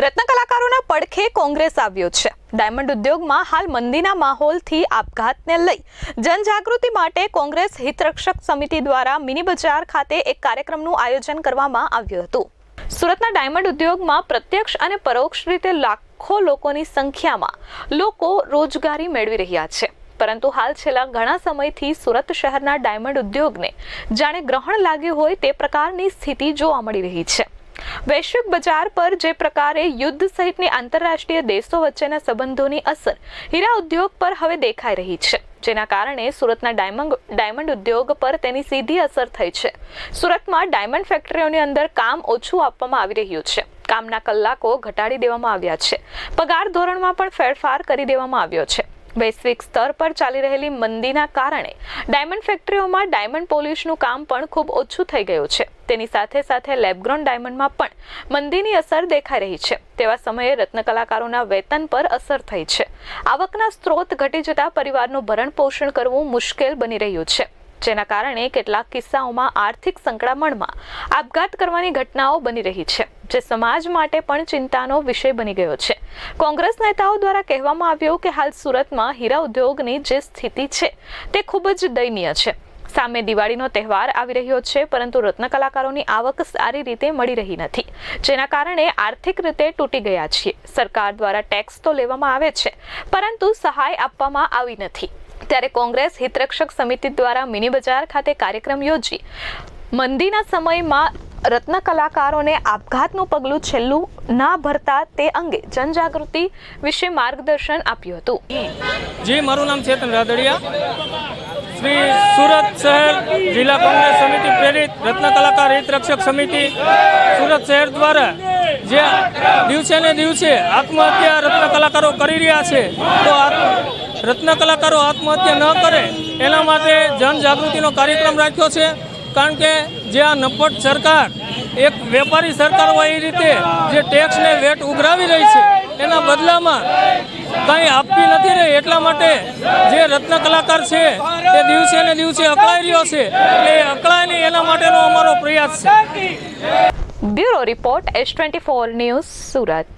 રત્ન કલાકારોના પડખે કોંગ્રેસ આવ્યો છે. ડાયમંડ ઉદ્યોગમાં હાલ મંદીના માહોલથી આપઘાતને લઈ જનજાગૃતિ માટે કોંગ્રેસ હિતરક્ષક સમિતિ દ્વારા મિની બજાર ખાતે એક કાર્યક્રમનું આયોજન કરવામાં આવ્યું હતું. સુરતના ડાયમંડ ઉદ્યોગમાં પ્રત્યક્ષ અને પરોક્ષ રીતે લાખો લોકોની સંખ્યામાં લોકો રોજગારી મેળવી રહ્યા છે. પરંતુ હાલ છેલ્લા ઘણા સમયથી સુરત શહેરના ડાયમંડ ઉદ્યોગને જાણે ગ્રહણ લાગ્યું હોય તે પ્રકારની સ્થિતિ જોવા મળી રહી છે. વૈશ્વિક બજાર પર જે પ્રકારે યુદ્ધ સહિતની આંતરરાષ્ટ્રીય દેશો વચ્ચેના સંબંધોની અસર હીરા ઉદ્યોગ પર હવે દેખાઈ રહી છે, જેના કારણે સુરતના ડાયમંડ ડાયમંડ ઉદ્યોગ પર તેની સીધી અસર થઈ છે. સુરતમાં ડાયમંડ ફેક્ટરીઓની અંદર કામ ઓછું આપવામાં આવી રહ્યું છે. કામના કલાકો ઘટાડી દેવામાં આવ્યા છે. પગાર ધોરણમાં પણ ફેરફાર કરી દેવામાં આવ્યો છે. વૈશ્વિક સ્તર પર ચાલી રહેલી મંદીના કારણે ડાયમંડ ફેક્ટરીઓમાં ડાયમંડ પોલિશનું કામ પણ ખૂબ ઓછું થઈ ગયું છે. તેની સાથે સાથે લેબગ્રોન ડાયમંડમાં પણ મંદીની અસર દેખાઈ રહી છે. તેવા સમયે રત્ન કલાકારોના વેતન પર અસર થઈ છે. આવકના સ્ત્રોત ઘટી જતા પરિવારનું ભરણ પોષણ કરવું મુશ્કેલ બની રહ્યું છે. જેના કારણે કેટલાક કિસ્સાઓમાં આર્થિક સંકળામણમાં આપઘાત કરવાની ઘટનાઓ બની રહી છે, જે સમાજ માટે પણ ચિંતાનો વિષય બની ગયો છે. કોંગ્રેસ નેતાઓ દ્વારા કહેવામાં આવ્યું કે હાલ સુરતમાં હીરા ઉદ્યોગની જે સ્થિતિ છે, તે ખૂબ જ દયનીય છે. સામે દિવાળીનો તહેવાર આવી રહ્યો છે, પરંતુ રત્ન કલાકારોની આવક સારી રીતે મળી રહી નથી. જેના કારણે આર્થિક રીતે તૂટી ગયા છીએ. સરકાર દ્વારા ટેક્સ તો લેવામાં આવે છે, પરંતુ સહાય આપવામાં આવી નથી. ત્યારે કોંગ્રેસ હિતરક્ષક સમિતિ દ્વારા મિની બજાર ખાતે કાર્યક્રમ યોજી. મંદીના સમયમાં રત્ન કલાકારોને આપઘાતનું પગલું છેલ્લું ના ભરતા તે અંગે જનજાગૃતિ વિશે માર્ગદર્શન આપ્યું હતું. જી, મારું નામ ચેતન રાદડિયા. શ્રી સુરત શહેર જિલ્લા કોંગ્રેસ સમિતિ પ્રેરિત રત્ન કલાકાર હિત રક્ષક સમિતિ સુરત શહેર દ્વારા જે દિવસે ને દિવસે આત્મહત્યા રત્ન કલાકારો કરી રહ્યા છે, તો રત્ન કલાકારો આત્મહત્યા ન કરે એના માટે જનજાગૃતિનો કાર્યક્રમ રાખ્યો છે. કારણ કે જે આ નપટ સરકાર, એક વેપારી સરકાર હોય એ રીતે જે ટેક્સને વેટ ઉઘરાવી રહી છે, એના બદલામાં કંઈ આપતી નથી રહી. એટલા માટે જે રત્ન કલાકાર છે, તે દિવસે ને દિવસે અકળાઈ રહ્યો છે. એ અકળાય નહીં એના માટેનો અમારો પ્રયાસ છે. Bureau report, S twenty four news Surat.